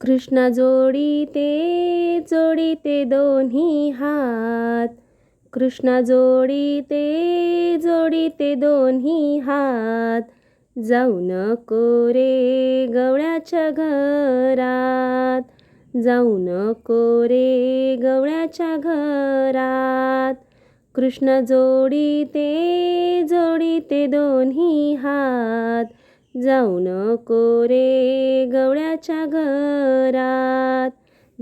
कृष्णा जोडीते जोडीते दोन्ही हात. कृष्णा जोडीते जोडीते दोन्ही हात. जाऊ नको रे गवळ्याच्या घरात. जाऊ नको रे गवळ्याच्या घरात. कृष्ण जोडीते जोडीते दोन्ही हात. जाऊ नको रे गवळ्याच्या घरात.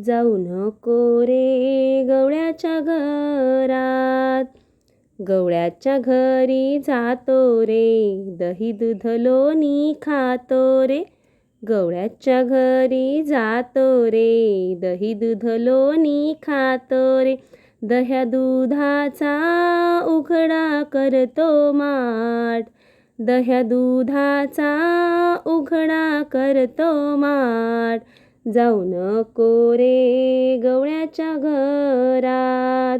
जाऊ नको रे गवळ्याच्या घरात. गवळ्याच्या घरी जातो रे दही दूध लोणी खातो रे. गवळ्याच्या घरी जातो रे दही दूध लोणी खातो रे. दह्या दुधाचा उघडा करतो माठ. दह्या दुधाचा उघडा करतो माठ जाऊ नको रे गवळ्याच्या घरात.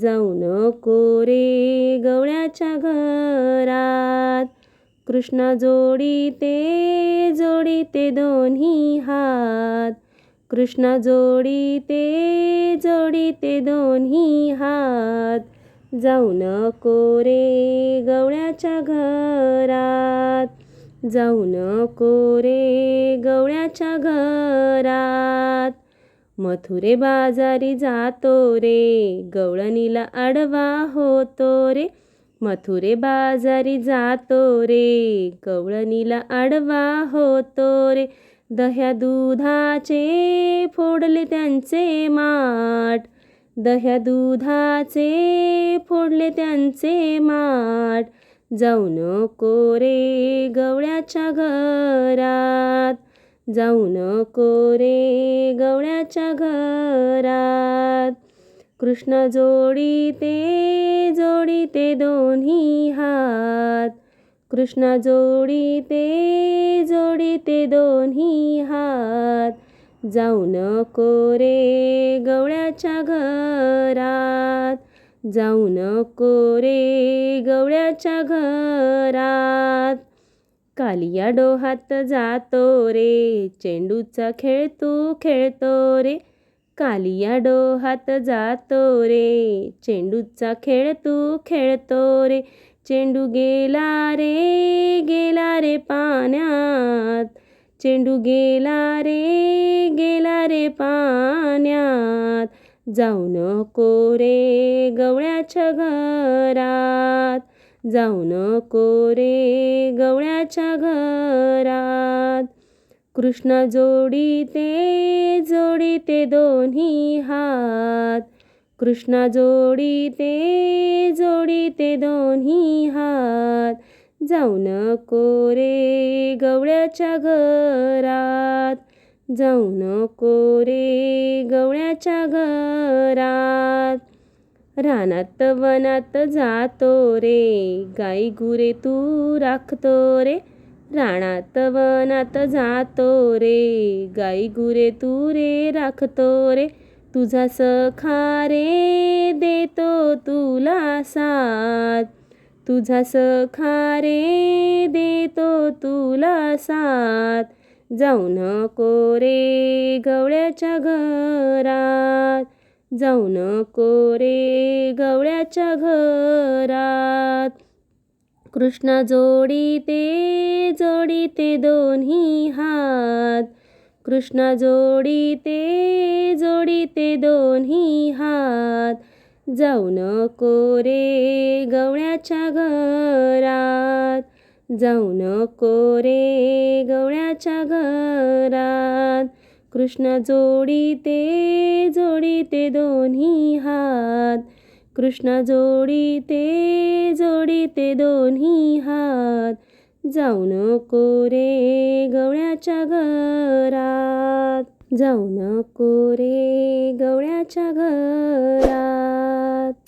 जाऊ नको रे गवळ्याच्या घरात. कृष्णा जोडी ते जोडी ते दोन्ही हात. कृष्णा जोडी ते जोडी ते दोन्ही हात. जाऊ नको रे गवळ्याच्या घरात. जाऊ नको रे गवळ्याच्या घरात. मथुरे बाजारी जातो रे गवळणीला आडवा होतो रे. मथुरे बाजारी जातो रे गवळणीला आडवा होतो रे. दह्या दुधाचे फोडले त्यांचे माठ. दह्या दुधाचे फोडले त्यांचे माठ. जाऊ नको रे गवळ्याच्या घरात. जाऊ नको रे गवळ्याच्या घरात. कृष्ण जोडी ते दोन्ही हात. कृष्ण जोडी ते दोन्ही हात. जाऊ नको रे गवळ्याच्या घरात. जाऊ नको रे गवळ्याच्या घरात. कालिया डोहात जातो रे चेंडूचा खेळ तू खेळतो रे. कालिया डोहात जातो रे चेंडूचा खेळ तू खेळतो रे. चेंडू गेला रे गेला रे पाण्यात. चेंडू गेला रे गेला रे पाण्यात. जाऊ नको रे गवळ्याच्या घरात. जाऊ नको रे गवळ्याच्या घरात. कृष्ण जोडी ते दोन्ही हात. कृष्ण जोडी ते दोन्ही हात. जाऊ नको रे गवळ्याच्या घरात. जाऊ नको रे गवळ्याच्या घरात. रानात वनात जातो रे गाई गुरे तू राखतो रे. रानात वनात जातो रे गाई गुरे तू रे राखतो रे. तुझा सखा रे देतो तुला साथ. तुझा सखा रे देतो तुला साथ. जाऊ नको रे गवळ्याच्या घरात. जाऊ नको रे गवळ्याच्या घरात. कृष्ण जोडीते जोडीते दोन्ही हात. कृष्ण जोडीते जोडीते दोन्ही हात. जाऊ नको रे गवळ्याच्या घरात. जाऊ नको रे गवळ्याच्या घरात. कृष्ण जोडी ते दोन्ही हात. कृष्ण जोडी ते दोन्ही हात. जाऊ नको रे गवळ्याच्या घरात. जाऊ नको रे गवळ्याच्या घरात.